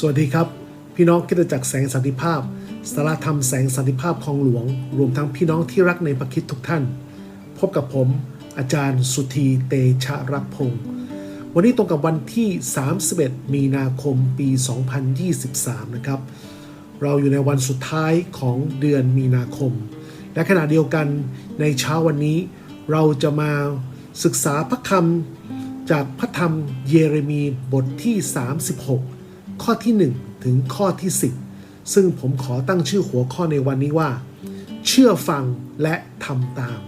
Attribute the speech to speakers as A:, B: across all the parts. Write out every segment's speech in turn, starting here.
A: สวัสดีครับ พี่น้องคิดจักรแสงสันติภาพสารธรรมแสงสันติภาพคลองหลวง รวมทั้งพี่น้องที่รักในพระคิดทุกท่าน พบกับผมอาจารย์สุธีเตชะรักพงศ์วันนี้ตรงกับวันที่ 31 มีนาคมปี 2023 นะครับ เราอยู่ในวันสุดท้ายของเดือนมีนาคม และขณะเดียวกันในเช้าวันนี้ เราจะมาศึกษาพระคำจากพระธรรมเยเรมีบทที่ 36 ข้อที่ 1 ถึงข้อที่ 10 ซึ่งผมขอตั้งชื่อหัวข้อในวันนี้ว่า เชื่อฟังและทำตาม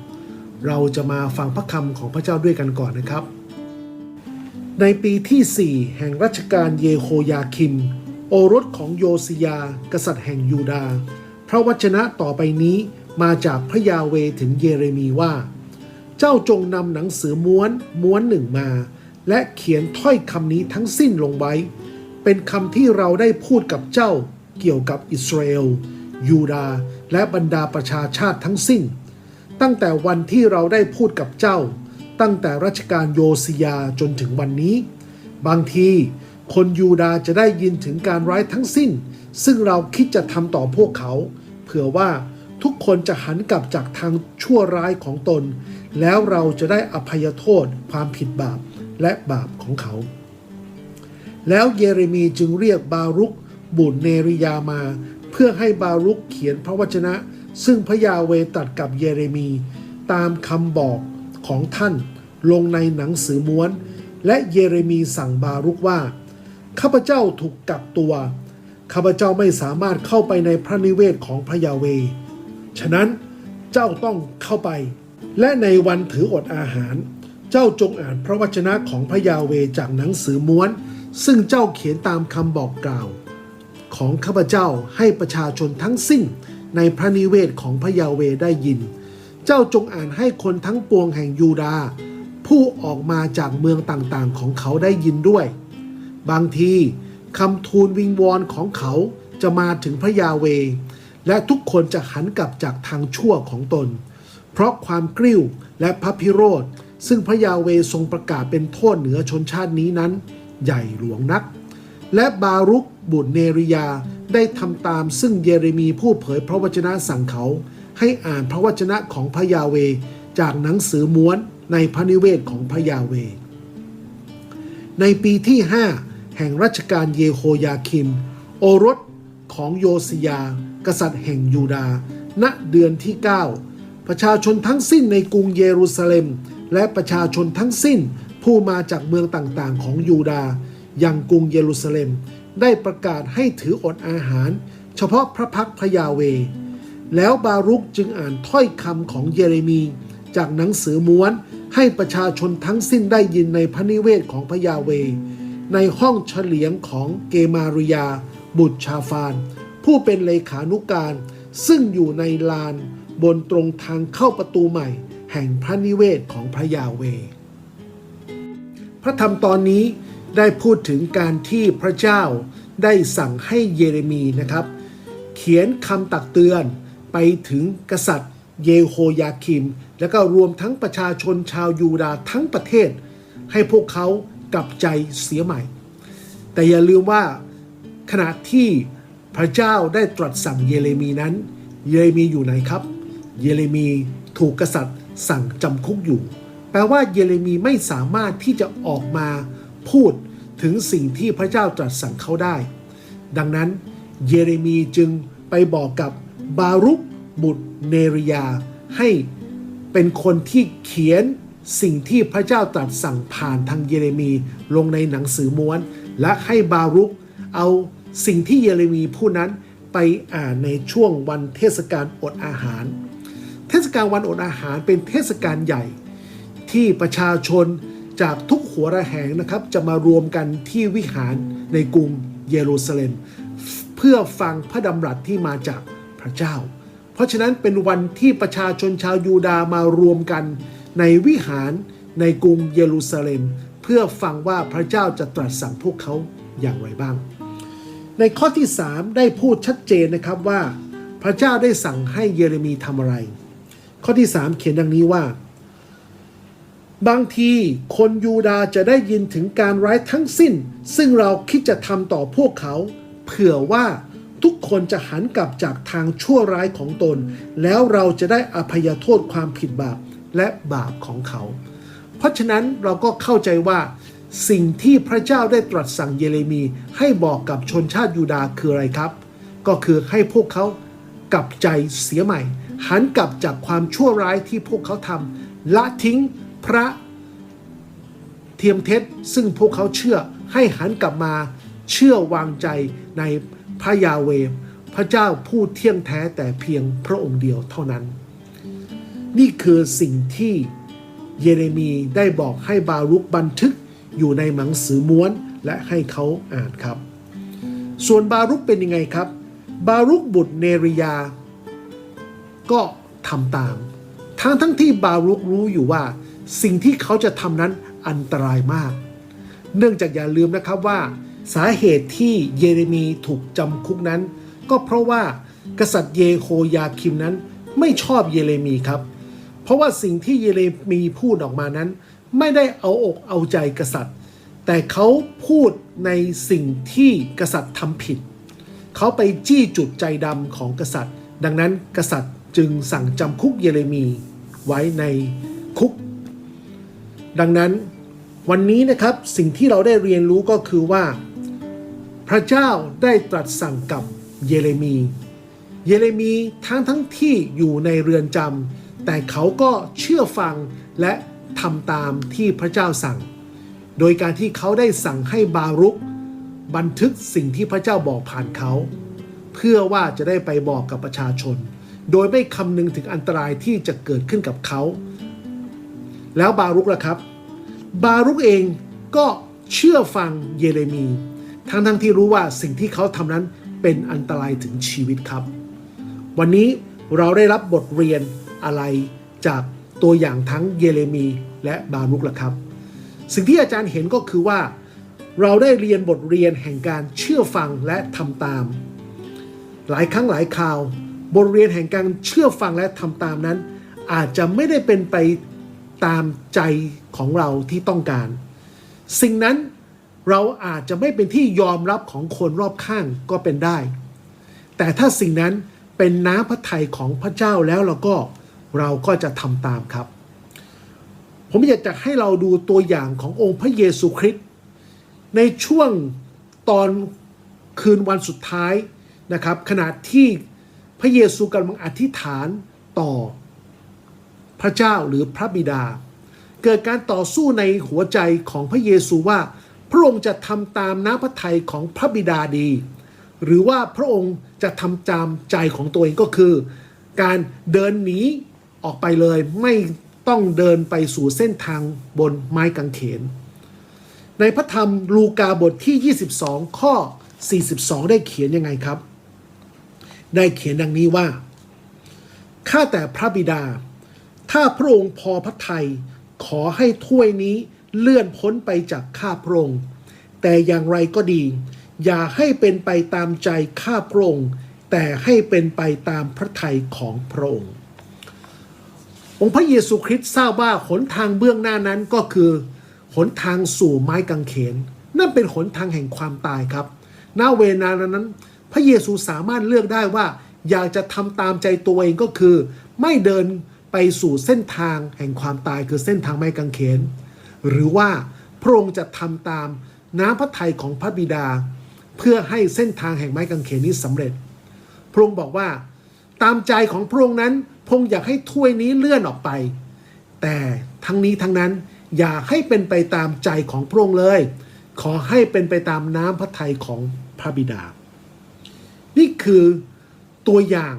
A: เราจะมาฟังพระคำของพระเจ้าด้วยกันก่อนนะครับ ในปีที่ 4 แห่งรัชกาลเยโฮยาคิม โอรสของโยสิยา กษัตริย์แห่งยูดาห์พระวจนะต่อไปนี้มาจากพระยาเวถึงเยเรมีว่า เจ้าจงนำหนังสือม้วนม้วนหนึ่งมา และเขียนถ้อยคำนี้ทั้งสิ้นลงไว้ เป็นคำที่เราได้พูดกับเจ้าเกี่ยวกับอิสราเอลยูดาห์และบรรดาประชาชาติทั้งสิ้น ตั้งแต่วันที่เราได้พูดกับเจ้า ตั้งแต่รัชกาลโยสิยาจนถึงวันนี้ บางทีคนยูดาห์จะได้ยินถึงการร้ายทั้งสิ้น ซึ่งเราคิดจะทำต่อพวกเขา เผื่อว่าทุกคนจะหันกลับจากทางชั่วร้ายของตน แล้วเราจะได้อภัยโทษความผิดบาปและบาปของเขา แล้วเยเรมีจึงเรียกบารุกบุตรเนริยามา เพื่อให้บารุกเขียนพระวจนะ ซึ่งพระยาเวตัดกับเยเรมี ตามคำบอกของท่านลงในหนังสือม้วน และเยเรมีสั่งบารุกว่า ข้าพเจ้าถูกกักตัว ข้าพเจ้าไม่สามารถเข้าไปในพระนิเวศของพระยาเว ฉะนั้นเจ้าต้องเข้าไป และในวันถืออดอาหาร เจ้าจงอ่านพระวจนะของพระยาเวจากหนังสือม้วน ซึ่งเจ้าเขียนตามคำบอกกล่าว ของข้าพเจ้าให้ประชาชนทั้งสิ้นในพระนิเวศของพระยาเวได้ยิน เจ้าจงอ่านให้คนทั้งปวงแห่งยูดา ผู้ออกมาจากเมืองต่างๆของเขาได้ยินด้วย บางทีคำทูลวิงวอนของเขาจะมาถึงพระยาเว และทุกคนจะหันกลับจากทางชั่วของตน เพราะความกริ้วและพระพิโรธซึ่งพระยาเวทรงประกาศเป็นโทษเหนือชนชาตินี้นั้น ใหญ่หลวงนัก และบารุกบุตรเนริยาได้ทำตามซึ่งเยเรมีผู้เผยพระวจนะสั่งเขา ให้อ่านพระวจนะของพระยาเวจากหนังสือม้วนในพระนิเวศของพระยาเว ในปีที่ 5 แห่งรัชกาลเยโฮยาคิม โอรสของโยสยา กษัตริย์แห่งยูดา ณเดือนที่ 9 ประชาชนทั้งสิ้นในกรุงเยรูซาเล็ม และประชาชนทั้งสิ้น ผู้มาจากเมืองต่างๆ ของยูดาห์ยังกรุงเยรูซาเล็ม ได้ประกาศให้ถืออดอาหาร เฉพาะพระพักพระยาเว แล้วบารุกจึงอ่านถ้อยคำของเยเรมี จากหนังสือม้วนให้ประชาชนทั้งสิ้นได้ยินในพระนิเวศของพระยาเว ในห้องเฉลียงของเกมาริยา บุตรชาฟาน ผู้เป็นเลขานุการ ซึ่งอยู่ในลานบนตรงทางเข้าประตูใหม่ แห่งพระนิเวศของพระยาเว พระธรรมตอนนี้ได้พูดถึงการที่พระเจ้าได้สั่งให้เยเรมีนะครับ เขียนคำตักเตือนไปถึงกษัตริย์เยโฮยาคิม และก็รวมทั้งประชาชนชาวยูดาห์ทั้งประเทศ ให้พวกเขากลับใจเสียใหม่ แต่อย่าลืมว่าขณะที่พระเจ้าได้ตรัสสั่งเยเรมีนั้น เยเรมีอยู่ไหนครับ เยเรมีถูกกษัตริย์สั่งจำคุกอยู่ ลว่าเยเรมีไม่สามารถที่จะออกมาพูดถึงสิ่งที่พระเจ้าตรัสสั่งเขาได้ ดังนั้นเยเรมีจึงไปบอกกับบารุกบุตรเนริยา ให้เป็นคนที่เขียนสิ่งที่พระเจ้าตรัสสั่งผ่านทางเยเรมีลงในหนังสือม้วน และให้บารุกเอาสิ่งที่เยเรมีผู้นั้นไปอ่านในช่วงวันเทศกาลอดอาหาร เทศกาลวันอดอาหารเป็นเทศกาลใหญ่ ที่ประชาชนจากทุกหัวระแหงนะครับ จะมารวมกันที่วิหารในกรุงเยรูซาเล็ม เพื่อฟังพระดำรัสที่มาจากพระเจ้า เพราะฉะนั้นเป็นวันที่ประชาชนชาวยูดาห์มารวมกันในวิหารในกรุงเยรูซาเล็ม เพื่อฟังว่าพระเจ้าจะตรัสสั่งพวกเขาอย่างไรบ้าง ในข้อที่ 3 ได้พูดชัดเจนนะครับว่า พระเจ้าได้สั่งให้เยเรมีทำอะไร ข้อที่ 3 เขียนดังนี้ว่า บางทีคนยูดาจะได้ยินถึงการร้ายทั้งสิ้น ซึ่งเราคิดจะทำต่อพวกเขา เผื่อว่าทุกคนจะหันกลับจากทางชั่วร้ายของตน แล้วเราจะได้อภัยโทษความผิดบาปและบาปของเขา เพราะฉะนั้นเราก็เข้าใจว่าสิ่งที่พระเจ้าได้ตรัสสั่งเยเรมีให้บอกกับชนชาติยูดาคืออะไรครับ ก็คือให้พวกเขากลับใจเสียใหม่ หันกลับจากความชั่วร้ายที่พวกเขาทำละทิ้ง พระเทียมเท็จซึ่งพวกเขาเชื่อให้หันกลับมาเชื่อวางใจในพระยาเวพระเจ้าผู้เที่ยงแท้แต่เพียงพระองค์เดียวเท่านั้น นี่คือสิ่งที่เยเรมีได้บอกให้บารุกบันทึกอยู่ในหนังสือม้วนและให้เขาอ่านครับ ส่วนบารุกเป็นยังไงครับ บารุกบุตรเนริยา ก็ทำตาม ทั้งทั้งที่บารุกรู้อยู่ว่า สิ่งที่เขาจะทำนั้นอันตรายมาก เนื่องจากอย่าลืมนะครับว่า สาเหตุที่เยเรมีถูกจำคุกนั้น ก็เพราะว่ากษัตริย์เยโฮยาคิมนั้นไม่ชอบเยเรมีครับ เพราะว่าสิ่งที่เยเรมีพูดออกมานั้น ไม่ได้เอาอกเอาใจกษัตริย์ แต่เขาพูดในสิ่งที่กษัตริย์ทำผิด เขาไปจี้จุดใจดำของกษัตริย์ ดังนั้นกษัตริย์จึงสั่งจำคุกเยเรมีไว้ในคุก ดังนั้นวันนี้นะครับสิ่งที่เราได้เรียนรู้ก็คือว่า พระเจ้าได้ตรัสสั่งกับเยเรมี เยเรมีทั้งทั้งที่อยู่ในเรือนจำแต่เขาก็เชื่อฟังและทำตามที่พระเจ้าสั่ง โดยการที่เขาได้สั่งให้บารุก บันทึกสิ่งที่พระเจ้าบอกผ่านเขา เพื่อว่าจะได้ไปบอกกับประชาชน โดยไม่คำนึงถึงอันตรายที่จะเกิดขึ้นกับเขา แล้วบารุกล่ะครับ บารุกเองก็เชื่อฟังเยเรมี ทั้งทั้งที่รู้ว่าสิ่งที่เขาทำนั้นเป็นอันตรายถึงชีวิตครับ วันนี้เราได้รับบทเรียนอะไรจากตัวอย่างทั้งเยเรมีและบารุกล่ะครับ สิ่งที่อาจารย์เห็นก็คือว่า เราได้เรียนบทเรียนแห่งการเชื่อฟังและทำตาม หลายครั้งหลายคราว บทเรียนแห่งการเชื่อฟังและทำตามนั้น อาจจะไม่ได้เป็นไป ตามใจของเราที่ต้องการ สิ่งนั้นเราอาจจะไม่เป็นที่ยอมรับของคนรอบข้างก็เป็นได้ แต่ถ้าสิ่งนั้นเป็นน้ำพระทัยของพระเจ้าแล้วเราก็เราก็จะทำตามครับ ผมอยากจะให้เราดูตัวอย่างขององค์พระเยซูคริสต์ในช่วงตอนคืนวันสุดท้ายนะครับ ขณะที่พระเยซูกำลังอธิษฐานต่อ พระเจ้าหรือพระบิดา เกิดการต่อสู้ในหัวใจของพระเยซูว่า พระองค์จะทำตามน้ำพระทัยของพระบิดาดี หรือว่าพระองค์จะทำตามใจของตัวเองก็คือ การเดินหนีออกไปเลยไม่ต้องเดินไปสู่เส้นทางบนไม้กางเขน ในพระธรรมลูกาบทที่ 22 ข้อ 42 ได้เขียนยังไงครับ ได้เขียนดังนี้ว่า ข้าแต่พระบิดา ถ้าพระองค์พอพระทัยขอให้ถ้วยนี้เลื่อนพ้นไปจากข้าพระองค์ แต่อย่างไรก็ดี อย่าให้เป็นไปตามใจข้าพระองค์ แต่ให้เป็นไปตามพระทัยของพระองค์ องค์พระเยซูคริสต์ทราบว่าหนทางเบื้องหน้านั้นก็คือหนทางสู่ไม้กางเขน นั่นเป็นหนทางแห่งความตายครับณเวลานั้น พระเยซูสามารถเลือกได้ว่า อยากจะทำตามใจตัวเองก็คือ ไม่เดิน ไปสู่เส้นทางแห่งความตายคือเส้นทางไม้กางเขน หรือว่าพระองค์จะทำตามน้ำพระทัยของพระบิดา เพื่อให้เส้นทางแห่งไม้กางเขนนี้สำเร็จ พระองค์บอกว่า ตามใจของพระองค์นั้นพระองค์อยากให้ถ้วยนี้เลื่อนออกไป แต่ทั้งนี้ทั้งนั้นอย่าให้เป็นไปตามใจของพระองค์เลย ขอให้เป็นไปตามน้ำพระทัยของพระบิดา นี่คือตัวอย่าง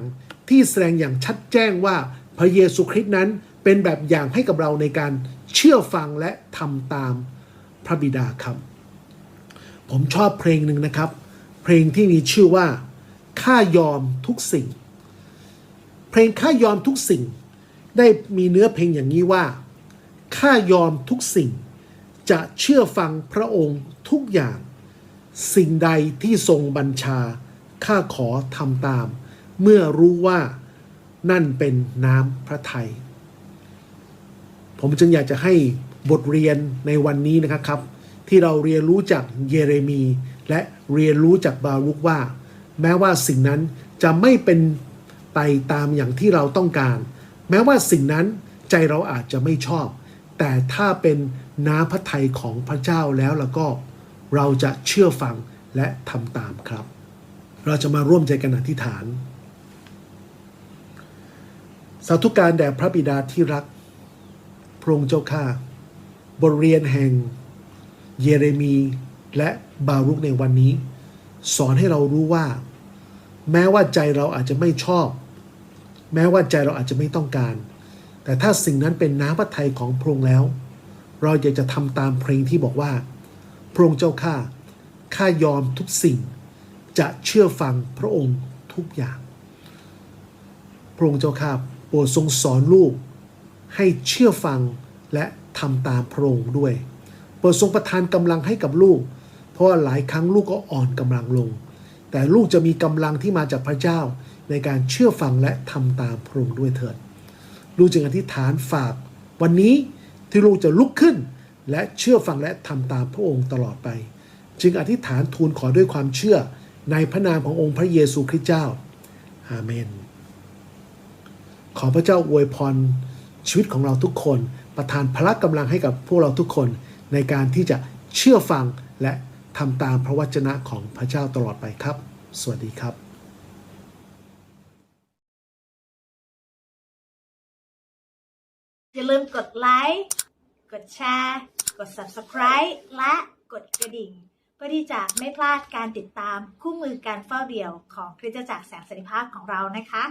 A: ที่แสดงอย่างชัดแจ้งว่า พระเยซูคริสต์นั้นเป็นแบบอย่างให้กับเราในการเชื่อฟังและทำตามพระบิดาครับผมชอบเพลงหนึ่งนะครับ เพลงที่มีชื่อว่าข้ายอมทุกสิ่ง เพลงข้ายอมทุกสิ่ง ได้มีเนื้อเพลงอย่างนี้ว่าข้ายอมทุกสิ่ง จะเชื่อฟังพระองค์ทุกอย่าง สิ่งใดที่ทรงบัญชาข้าขอทำตาม เมื่อรู้ว่า นั่นเป็นน้ำพระทัยผมจึงอยากจะให้บทเรียนในวันนี้นะครับ ที่เราเรียนรู้จากเยเรมี และเรียนรู้จากบารุกว่า แม้ว่าสิ่งนั้นจะไม่เป็นไปตามอย่างที่เราต้องการ แม้ว่าสิ่งนั้นใจเราอาจจะไม่ชอบ แต่ถ้าเป็นน้ำพระทัยของพระเจ้าแล้วแล้วก็ เราจะเชื่อฟังและทำตามครับ เราจะมาร่วมใจกันอธิษฐาน สาธุการแด่พระบิดาที่รัก พระองค์เจ้าข้าบทเรียนแห่งเยเรมีและบารุกในวันนี้ สอนให้เรารู้ว่า แม้ว่าใจเราอาจจะไม่ชอบ แม้ว่าใจเราอาจจะไม่ต้องการ แต่ถ้าสิ่งนั้นเป็นน้ำพระทัยของพระองค์แล้ว เราอยากจะทำตามเพลงที่บอกว่า พระองค์เจ้าข้าข้ายอมทุกสิ่ง จะเชื่อฟังพระองค์ทุกอย่าง พระองค์เจ้าข้า โปรดทรงสอนลูกให้เชื่อฟังและทำตามพระองค์ด้วย โปรดทรงประทานกำลังให้กับลูก เพราะาหลายครั้งลูกก็อ่อนกำลังลง แต่ลูกจะมีกำลังที่มาจากพระเจ้าในการเชื่อฟังและทำตามพระองค์ด้วยเถิด ลูกจึงอธิษฐานฝากวันนี้ที่ลูกจะลุกขึ้น และเชื่อฟังและทำตามพระองค์ตลอดไป จึงอธิษฐานทูลขอด้วยความเชื่อในพระนามขององค์พระเยซูคริสต์เจ้า อาเมน ขอพระเจ้าอวยพรชีวิตของเราทุกคน ประทานพละกำลังให้กับพวกเราทุกคนในการที่จะเชื่อฟังและทำตามพระวจนะของพระเจ้าตลอดไปครับ สวัสดีครับ
B: อย่าลืมกดไลค์กดแชร์ กด subscribe และกดกระดิ่ง เพื่อที่จะไม่พลาดการติดตามคู่มือการเฝ้าเดี่ยวของคริสตจักรแสงสันติภาพของเรานะคะ